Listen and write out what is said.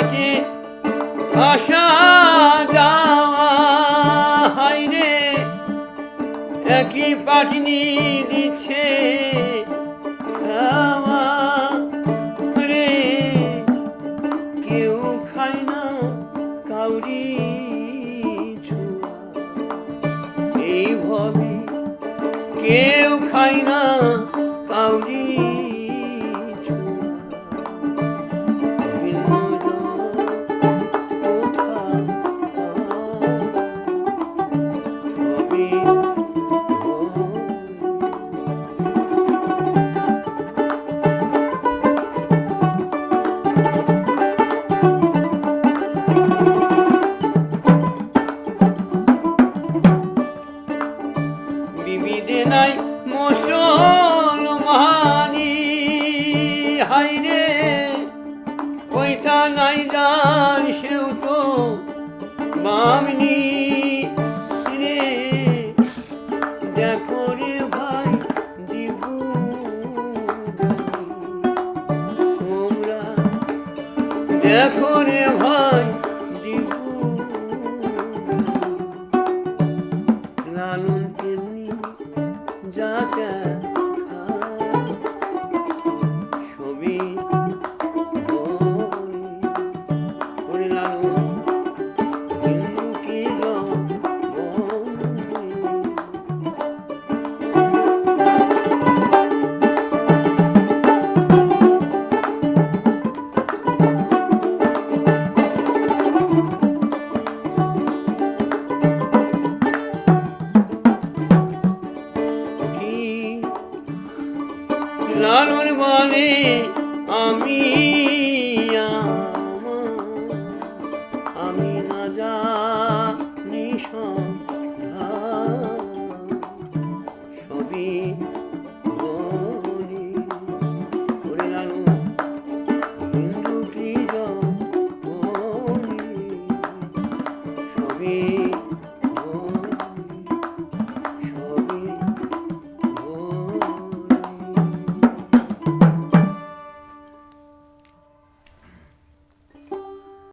ঘাটে আসা যাওয়া হাই রে একই পাটনি দিচ্ছে রে। কেউ খায় না কাউরি এই ভবে কেউ খায় না You. দেখো রে ভাই দিবু। তোমরা দেখো রে ভাই লালন বলে আমি আমি না জানি বলি ওরে